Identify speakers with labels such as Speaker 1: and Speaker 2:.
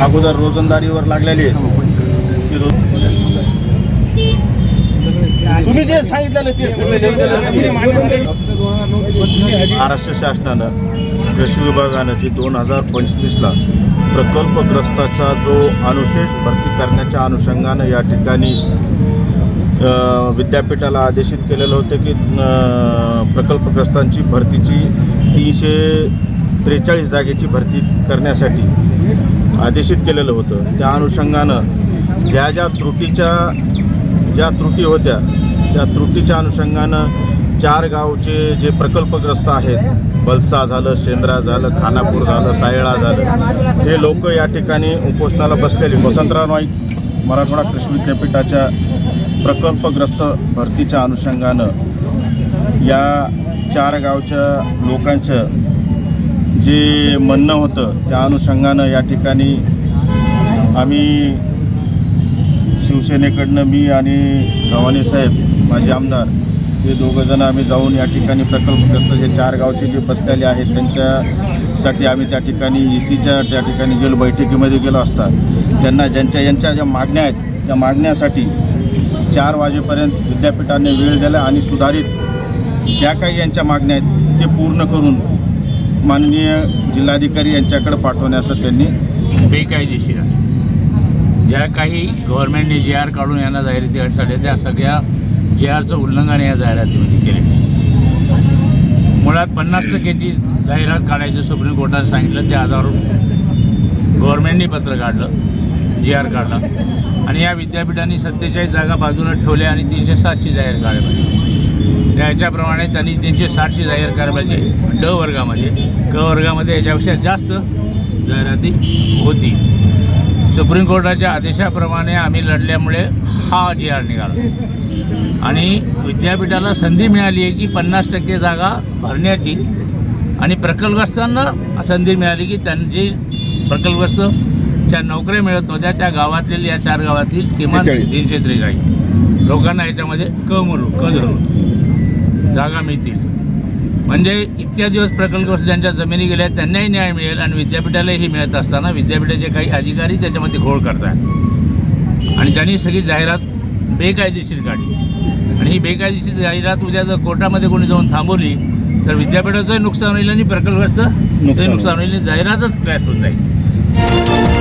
Speaker 1: अगोदर रोजंदारीवर लागलेली आहे. तुम्ही जे सांगितलेलं ते सगळे महाराष्ट्र शासनानं कृषी विभागानं जी दोन हजार पंचवीसला प्रकल्पग्रस्ताचा जो अनुशेष भरती करण्याच्या अनुषंगानं या ठिकाणी विद्यापीठाला आदेशित केलेलं होतं की प्रकल्पग्रस्तांची भरतीची तीनशे त्रेचाळीस जागेची भरती करण्यासाठी आदेशित केलेलं होतं. त्या अनुषंगानं ज्या ज्या त्रुटीच्या ज्या त्रुटी होत्या त्या त्रुटीच्या अनुषंगानं चार गावचे जे प्रकल्पग्रस्त आहेत बलसा झालं शेंद्रा झालं खानापूर झालं सायळा झालं हे लोक या ठिकाणी उपोषणाला बसलेले. वसंतराव नाईक मराठवाडा कृषी विद्यापीठाच्या प्रकल्पग्रस्त भरतीच्या अनुषंगानं या चार गावच्या लोकांचं जे म्हणणं होतं त्या अनुषंगानं या ठिकाणी आम्ही शिवसेनेकडनं मी आणि गव्हाणे साहेब माझे आमदार हे दोघंजणं आम्ही जाऊन या ठिकाणी प्रकल्पग्रस्त जे चार गावचे जे बसलेले आहेत त्यांच्यासाठी आम्ही त्या ठिकाणी ई सीच्या त्या ठिकाणी गेलो बैठकीमध्ये गेलो असता. त्यांना ज्यांच्या यांच्या ज्या मागण्या आहेत त्या मागण्यासाठी चार वाजेपर्यंत विद्यापीठाने वेळ दिला आणि सुधारित ज्या काही यांच्या मागण्या आहेत ते पूर्ण करून माननीय जिल्हाधिकारी यांच्याकडे पाठवण्याचं त्यांनी
Speaker 2: बेकायदेशीर आहे. ज्या काही गव्हर्नमेंटने जे आर काढून यांना जाहिराती काढल्या त्या सगळ्या जे आरचं उल्लंघन या जाहिरातीमध्ये केले मुळात पन्नास टक्क्याची जाहिरात काढायचं सुप्रीम कोर्टाने सांगितलं त्या आधारावर गव्हर्नमेंटने पत्र काढलं जे आर काढला. आणि या विद्यापीठांनी सत्तेचाळीस जागा बाजूला ठेवल्या आणि तीनशे सातची जाहीर काढली. पाहिजे त्याच्याप्रमाणे त्यांनी तीनशे साठची जाहीर करायला पाहिजे ड वर्गामध्ये. क वर्गामध्ये याच्यापेक्षा जास्त जाहिराती होती. सुप्रीम कोर्टाच्या आदेशाप्रमाणे आम्ही लढल्यामुळे हा जी आर निघाला. आणि विद्यापीठाला संधी मिळाली आहे की पन्नास टक्के जागा भरण्याची आणि प्रकल्पग्रस्तांना संधी मिळाली की त्यांची प्रकल्पग्रस्त ज्या नोकऱ्या मिळत नव्हत्या त्या गावातील या चार गावातील किमान
Speaker 1: 43.
Speaker 2: तीनशे त्रेचाळीस. लोकांना याच्यामध्ये क म्हणून क धरून जागा मिळतील. म्हणजे इतक्या दिवस प्रकल्पग्रस्त ज्यांच्या जमिनी गेल्या आहेत, त्यांनाही न्याय मिळेल आणि विद्यापीठालाही मिळत असताना विद्यापीठाचे काही अधिकारी त्याच्यामध्ये घोळ करतात. आणि त्यांनी सगळी जाहिरात बेकायदेशीर काढली. आणि ही बेकायदेशीर जाहिरात उद्या जर कोर्टामध्ये कोणी जाऊन थांबवली तर विद्यापीठाचंही नुकसान होईल आणि प्रकल्पग्रस्त
Speaker 1: नुकसान
Speaker 2: नुकसान होईल आणि जाहिरातच क्रॅश होऊन जाईल.